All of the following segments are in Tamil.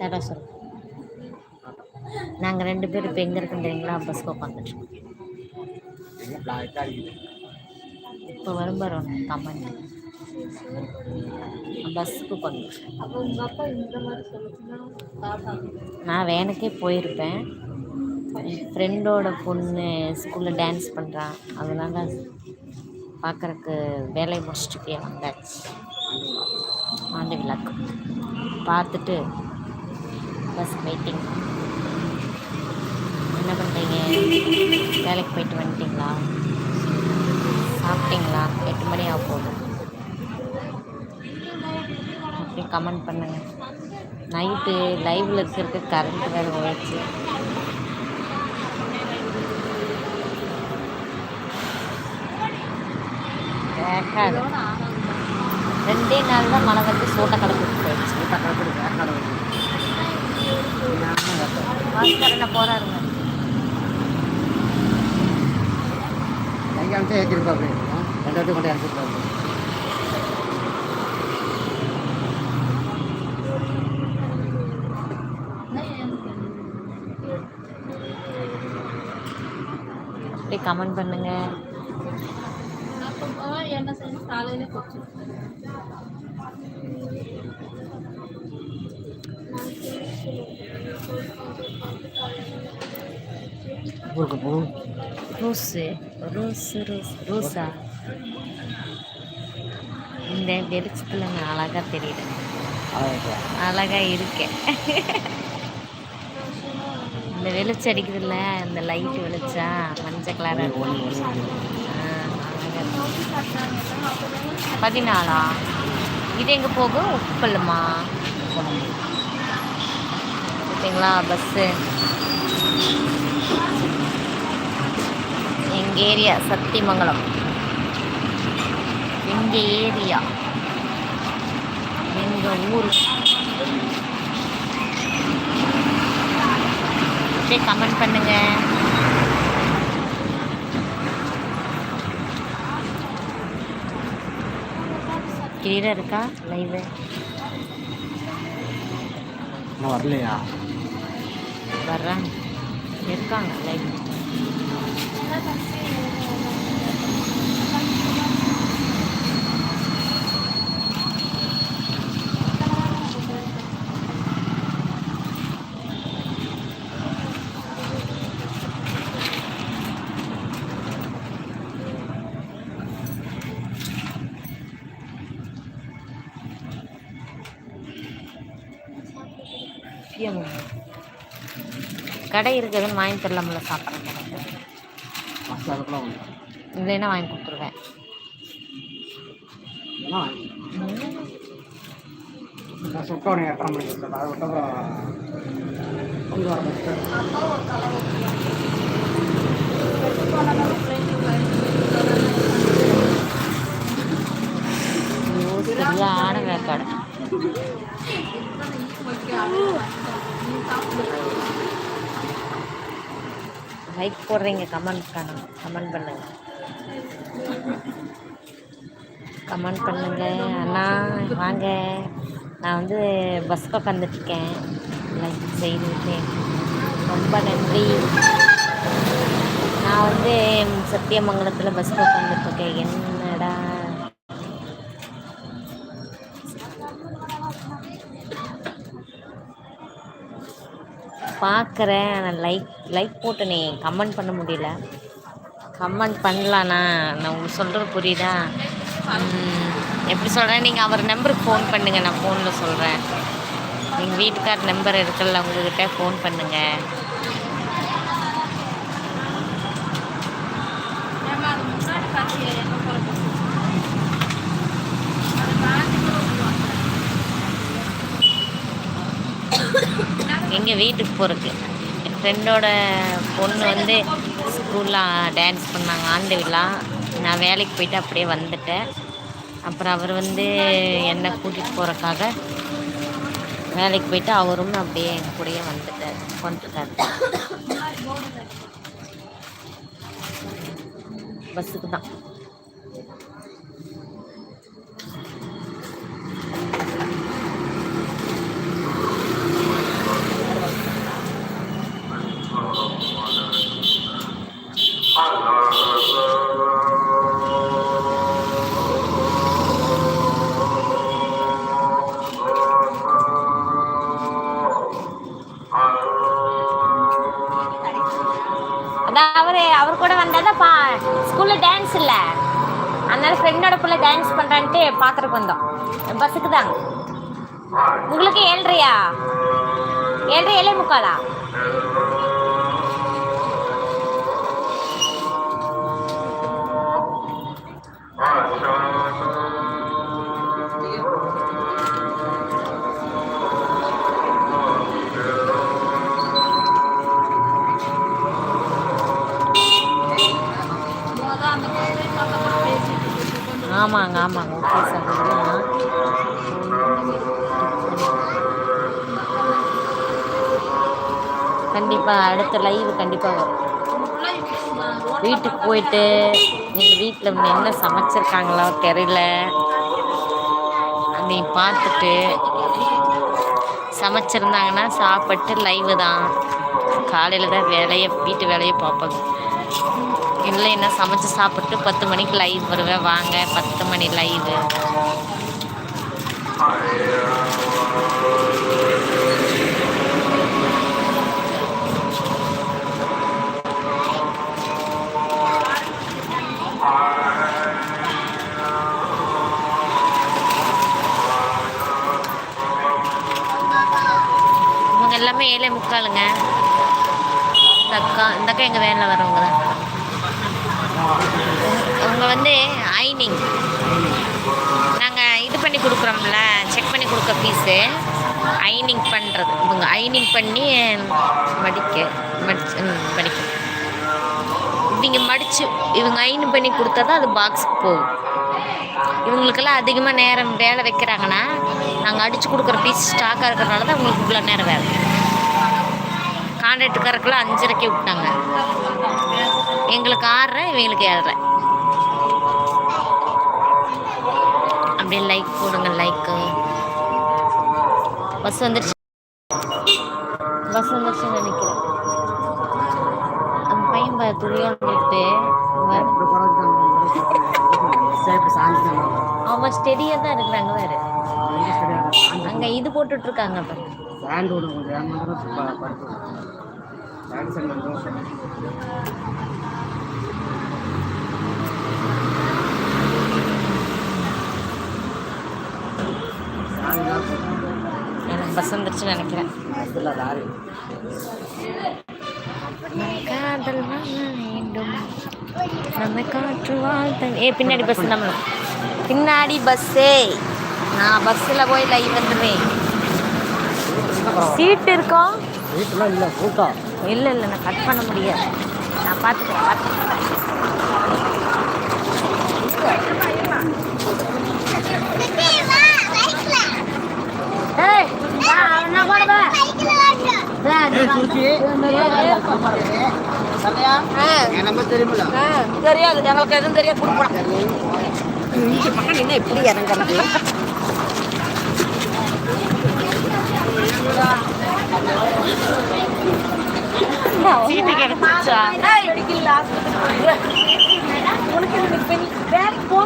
டாடா சொல். நாங்கள் ரெண்டு பேரும் இப்போ எங்கே இருக்கோம் தெரியுங்களா? பஸ்க்கு உட்காந்துட்டு இப்போ வரும் வரும் கமெண்ட். பஸ்ஸுக்கு தாத்தா. நான் வேனுக்கே போயிருப்பேன். ஃப்ரெண்டோட பொண்ணு ஸ்கூலில் டான்ஸ் பண்ணுறான் அதனால் பார்க்குறக்கு வேலையை முடிச்சுட்டு போய் வந்தாச்சு. ஆண்டு விழாக்கு பார்த்துட்டு பஸ் வெயிட்டிங் என்ன பண்ணுறீங்க வேலைக்கு போயிட்டு வந்துட்டீங்களா? சாப்பிட்டீங்களா? எட்டு மணி ஆக போகுது. அப்படி கமெண்ட் பண்ணுங்கள் நைட்டு லைவில் இருக்கிறதுக்கு கரண்ட் வேறு போயிடுச்சு. கேட்காது ரெண்டே நாள் தான் மழை வந்து சோட்டை கலந்துட்டு போயிடுச்சு. கடற்கரை வேக்காடு வருது பாஸ்கரனை போகிறாருங்க எங்கே அனுப்பிச்சு ஏற்றிருப்பாரு ரெண்டு இடத்துக்கு கொண்டு அப்படியே கமெண்ட் பண்ணுங்கள் என்ன செய்யணும்? காலையில பூ ரோஸு ரோஸு ரோஸ் ரோஸா? இந்த வெளிச்சத்தில் நான் அழகாக தெரியுறேன். அழகா. அழகாக இருக்கேன். இந்த வெளிச்சம் அடிக்குதுல்ல இந்த லைட் வெளிச்சா மஞ்சள் கலராக ஒன்று பதினாலா? இது எங்கே போகும் உப்பல்லுமா ஓகேங்களா பஸ்ஸு எங்கள் ஏரியா? சத்தியமங்கலம். எங்கள் ஏரியா? எங்கள் ஊர்? அப்படியே கமெண்ட் பண்ணுங்கள் கிளியராக இருக்கா? லைவு இன்னும் வரலையா? வர்றாங்க. இருக்காங்க லைவ் கடை இருக்குதுன்னு வாங்கி தரலாம்ல ஒன்று இல்லைன்னா வாங்கி கொடுத்துருவேன். ஏன்னா இந்த சுட்டோனை எட்டரை மணிக்கு லைக் போடுறீங்க கமெண்ட் பண்ண கமெண்ட் பண்ணுங்க. கமெண்ட் பண்ணுங்க. அண்ணா வாங்க. நான் வந்து பஸ் உட்காந்துட்ருக்கேன் லைக் செய்துட்டு ரொம்ப நன்றி. நான் வந்து சத்தியமங்கலத்தில் பஸ் உட்காந்துட்ருக்கேன் என்னடா? பார்க்குறேன். ஆனால் லைக் லைக் போட்டனே. கமெண்ட் பண்ண முடியல. கமெண்ட் பண்ணலாண்ணா. நான் உங்களுக்கு சொல்கிறது புரியுதா? எப்படி சொல்கிறேன் நீங்கள் அவர் நம்பருக்கு ஃபோன் பண்ணுங்கள் நான் ஃபோனில் சொல்கிறேன் எங்கள் வீட்டுக்கார் நம்பர் இருக்குல்ல உங்கள்கிட்ட ஃபோன் பண்ணுங்கள் ஏமா அது முன்னாடி பார்த்தியா என்ன போல பஸ் அதை மாற்றி கூட விடுவாங்க எங்கள் வீட்டுக்கு போகிறதுக்கு என் ஃப்ரெண்டோட பொண்ணு வந்து ஸ்கூலில் டான்ஸ் பண்ணாங்க ஆண்டு விழா. நான் வேலைக்கு போயிட்டு அப்படியே வந்துட்டேன். அப்புறம் அவர் வந்து என்னை கூட்டிகிட்டு போகிறக்காக வேலைக்கு போயிட்டு அவரும் அப்படியே என் கூடயே வந்துட்டார் கொண்டுட்டார் பஸ்ஸுக்கு தான். கூட பா ஸ்கூல்ல டான்ஸ் இல்ல. அதனால ஃப்ரெண்டோட பிள்ளை டான்ஸ் பண்றான்ட்டு பாத்துட்டு வந்தோம். பஸ்ஸுக்கு தாங்க உங்களுக்கு ஏழ்றையா ஏழ்ரை ஏழே முக்காலா? ஆமாங்க ஆமாங்க. ஓகே சார் கண்டிப்பாக அடுத்த லைவ் கண்டிப்பாக வரும். வீட்டுக்கு போயிட்டு எங்கள் வீட்டில் என்ன சமைச்சிருக்காங்களோ தெரியல. அதை பார்த்துட்டு சமைச்சிருந்தாங்கன்னா சாப்பிட்டு லைவு தான். காலையில் தான் வேலையை வீட்டு வேலையை இல்லை என்ன சமைச்சு சாப்பிட்டு பத்து மணிக்கு லைவ் வருவேன். வாங்க பத்து மணி லைவு எல்லாமே ஏழை முக்காலுங்க. இந்த அக்கா இந்த அக்கா எங்கள் வேனில் வரவங்க தான். அவங்க வந்து ஐனிங் நாங்கள் இது பண்ணி கொடுக்குறோம்ல செக் பண்ணி கொடுக்க பீஸு ஐனிங் பண்ணுறது இவங்க ஐனிங் பண்ணி மடிக்க மடிச்சு ம், மடிக்க. இவங்க மடித்து இவங்க ஐன் பண்ணி கொடுத்தா தான் அது பாக்ஸுக்கு போகும். இவங்களுக்கெல்லாம் அதிகமாக நேரம் வேலை வைக்கிறாங்கன்னா நாங்கள் அடித்து கொடுக்குற பீஸ் ஸ்டாக்காக இருக்கிறனால தான் அவங்களுக்கு இவ்வளோ நேரம் வேலை. கான்ட்ராக்டுக்காரருக்கெல்லாம் அஞ்சரைக்கு விட்டாங்க. எங்களுக்கு ஆறரை இவங்களுக்கு ஏழரை அப்படியே லைக் போடுங்க லைக்கு பஸ் வந்துருச்சு. பஸ் வந்துருச்சுன்னு நினைக்கிறேன். அந்த பையன் துணியா துணியாக வந்துட்டு அவன் ஸ்டெடியாக தான் இருக்கிறாங்க வேற அங்க அங்கே இது போட்டுட்டு இருக்காங்க எனக்கு பஸ் வந்துருச்சுன்னு நினைக்கிறேன் காதல் வேண்டும். நம்ம காற்று வாழ்த்த ஏ பின்னாடி பஸ் நம்ம பின்னாடி பஸ்ஸே நான் பஸ்ஸில் போய் லைவ் வந்துடுவேன். சீட் இருக்கோம் வீட்டுலாம் இல்லை கூட்டம். இல்லை இல்லை நான் கட் பண்ண முடியாது. நான் பார்த்துக்கிறேன் தெரியாது. எங்களுக்கு எதுவும் தெரியாது. என்ன எப்படி இறங்குறது சீட்டு கிடைச்சிச்சா வா எங்க வேலைக்கு சீட்டு கிடைச்சிச்சா பரவாயில்ல சீட்டு கிடைச்சோன்னே ஒரு சிரிப்பு வந்து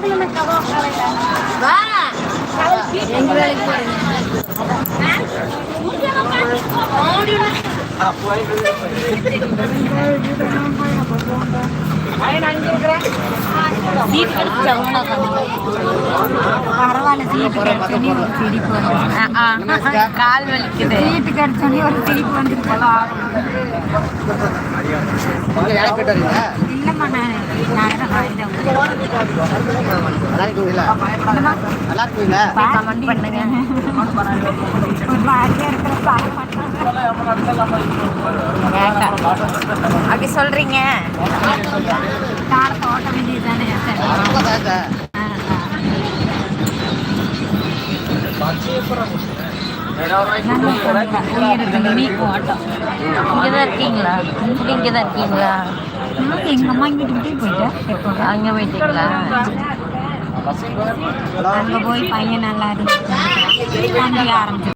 கால் வலிக்குது சீட்டு கிடைச்சோன்னே ஒரு சிரிப்பு வந்துட்டு போலாம் இல்லைம்மா நான் நல்லா இருக்கீங்களா? நல்லா இருக்கீங்களா கமெண்ட் பண்ணுங்க அப்படி சொல்றீங்க காலத்தை ஓட்ட வேண்டியது தானே ரொம்ப ஆட்டம் இங்கே தான் இருக்கீங்களா? இங்கே தான் இருக்கீங்களா நான் எங்கள் அம்மா இங்கிட்டு விட்டு போயிட்டேன் எப்போ அங்கே போயிட்டீங்களா அங்கே போய் பையன் நல்லா இருந்து ஆரம்பிச்சு